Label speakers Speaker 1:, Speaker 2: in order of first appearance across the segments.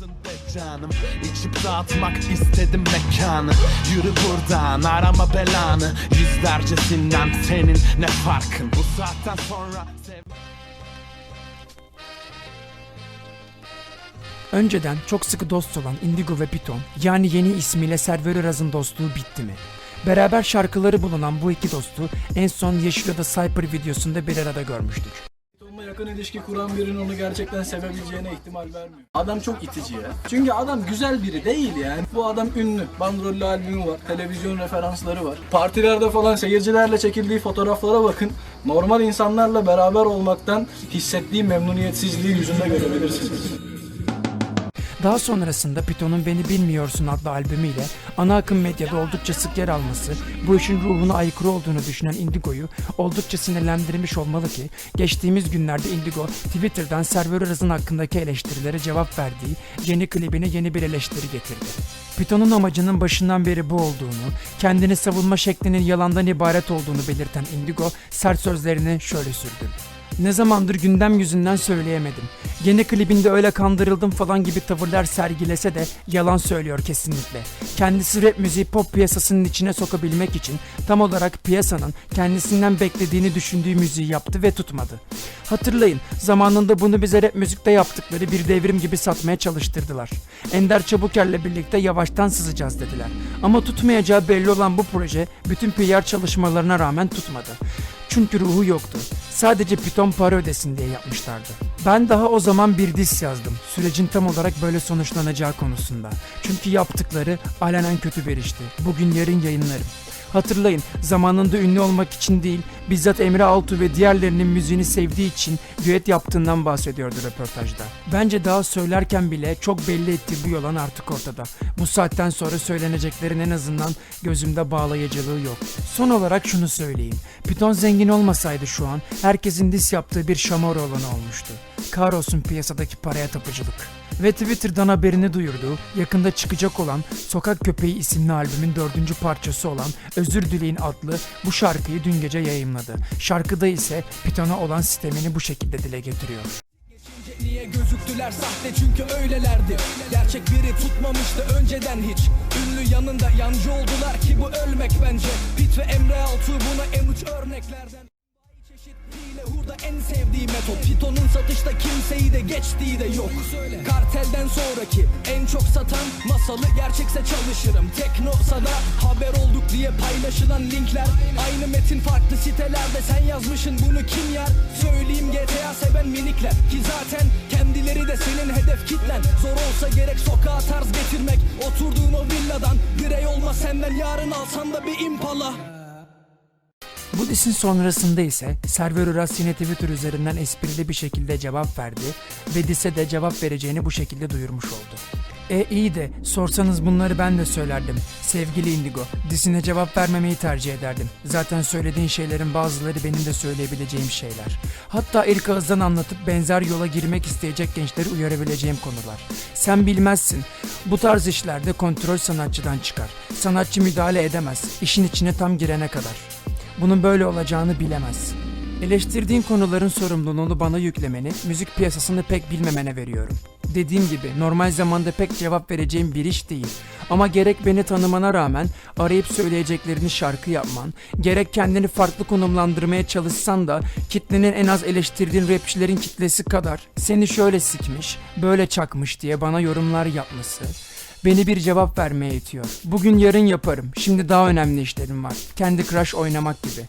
Speaker 1: Yandın be canım İçip dağıtmak istedim mekanı Yürü buradan arama belanı Yüzlercesinden senin ne farkın Bu saatten sonra
Speaker 2: Önceden çok sıkı dost olan Indigo ve Python yani yeni ismiyle Server Araz'ın dostluğu bitti mi? Beraber şarkıları bulunan bu iki dostu en son Yeşil Oda Cyper videosunda bir arada görmüştük.
Speaker 3: Yakın ilişki kuran birinin onu gerçekten sevebileceğine ihtimal vermiyor. Adam çok itici ya. Çünkü adam güzel biri değil yani. Bu adam ünlü. Bandrollü albümü var. Televizyon referansları var. Partilerde falan seyircilerle çekildiği fotoğraflara bakın. Normal insanlarla beraber olmaktan hissettiği memnuniyetsizliği yüzünde görebilirsiniz.
Speaker 2: Daha sonrasında Python'un Beni Bilmiyorsun adlı albümüyle ana akım medyada oldukça sık yer alması, bu işin ruhuna aykırı olduğunu düşünen Indigo'yu oldukça sinirlendirmiş olmalı ki geçtiğimiz günlerde Indigo Twitter'dan Server Araz'ın hakkındaki eleştirilere cevap verdiği yeni klibine yeni bir eleştiri getirdi. Python'un amacının başından beri bu olduğunu, kendini savunma şeklinin yalandan ibaret olduğunu belirten Indigo sert sözlerini şöyle sürdü. Ne zamandır gündem yüzünden söyleyemedim. Yeni klibinde öyle kandırıldım falan gibi tavırlar sergilese de yalan söylüyor kesinlikle. Kendisi rap müziği pop piyasasının içine sokabilmek için tam olarak piyasanın kendisinden beklediğini düşündüğü müziği yaptı ve tutmadı. Hatırlayın zamanında bunu bize rap müzikte yaptıkları bir devrim gibi satmaya çalıştırdılar. Ender Çabuker'le birlikte yavaştan sızacağız dediler. Ama tutmayacağı belli olan bu proje bütün PR çalışmalarına rağmen tutmadı. Çünkü ruhu yoktu. Sadece Python para ödesin diye yapmışlardı. Ben daha o zaman bir diss yazdım. Sürecin tam olarak böyle sonuçlanacağı konusunda. Çünkü yaptıkları alenen kötü bir işti. Bugün yarın yayınlarım. Hatırlayın zamanında ünlü olmak için değil bizzat Emre Altuğ ve diğerlerinin müziğini sevdiği için düet yaptığından bahsediyordu röportajda. Bence daha söylerken bile çok belli ettiği bu yalan artık ortada. Bu saatten sonra söyleneceklerin en azından gözümde bağlayıcılığı yok. Son olarak şunu söyleyeyim. Python zengin olmasaydı şu an herkesin dis yaptığı bir şamar olanı olmuştu. Kahrolsun piyasadaki paraya tapıcılık. Ve Twitter'dan haberini duyurduğu, yakında çıkacak olan Sokak Köpeği isimli albümün dördüncü parçası olan Özür Dileyin adlı bu şarkıyı dün gece yayımladı. Şarkıda ise Python'a olan sistemini bu şekilde dile getiriyor.
Speaker 4: Niye gözüktüler sahte çünkü öylelerdi Gerçek biri tutmamıştı önceden hiç Ünlü yanında yancı oldular ki bu ölmek bence Pit ve Emre Altuğ buna en uç örneklerden Çeşit hurda en sevdiği metot. Piton'un satışta kimseyi de geçtiği de yok. Kartelden sonraki en çok satan Masalı gerçekse çalışırım. Teknosa da haber olduk diye paylaşılan linkler. Aynı metin farklı sitelerde sen yazmışın bunu kim yer? Söyleyeyim GTA seven minikler. Ki zaten kendileri de senin hedef kitlen. Zor olsa gerek sokağa tarz getirmek. Oturduğun o villadan Birey olma senden. Yarın alsan da bir impala
Speaker 2: Bu disin sonrasında ise Server Uras yine Twitter üzerinden esprili bir şekilde cevap verdi ve dise de cevap vereceğini bu şekilde duyurmuş oldu. E iyi de sorsanız bunları ben de söylerdim. Sevgili Indigo, disine cevap vermemeyi tercih ederdim. Zaten söylediğin şeylerin bazıları benim de söyleyebileceğim şeyler. Hatta ilk ağızdan anlatıp benzer yola girmek isteyecek gençleri uyarabileceğim konular. Sen bilmezsin. Bu tarz işlerde kontrol sanatçıdan çıkar. Sanatçı müdahale edemez. işin içine tam girene kadar. Bunun böyle olacağını bilemez. Eleştirdiğin konuların sorumluluğunu bana yüklemeni, müzik piyasasını pek bilmemene veriyorum. Dediğim gibi normal zamanda pek cevap vereceğim bir iş değil. Ama gerek beni tanımana rağmen arayıp söyleyeceklerini şarkı yapman, gerek kendini farklı konumlandırmaya çalışsan da kitlenin en az eleştirdiğin rapçilerin kitlesi kadar seni şöyle sikmiş, böyle çakmış diye bana yorumlar yapması, Beni bir cevap vermeye itiyor. Bugün yarın yaparım. Şimdi daha önemli işlerim var. Kendi Crush oynamak gibi.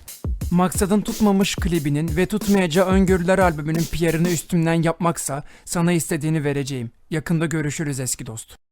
Speaker 2: Maksadın tutmamış klibinin ve tutmayacağı öngörüler albümünün PR'ını üstümden yapmaksa sana istediğini vereceğim. Yakında görüşürüz eski dost.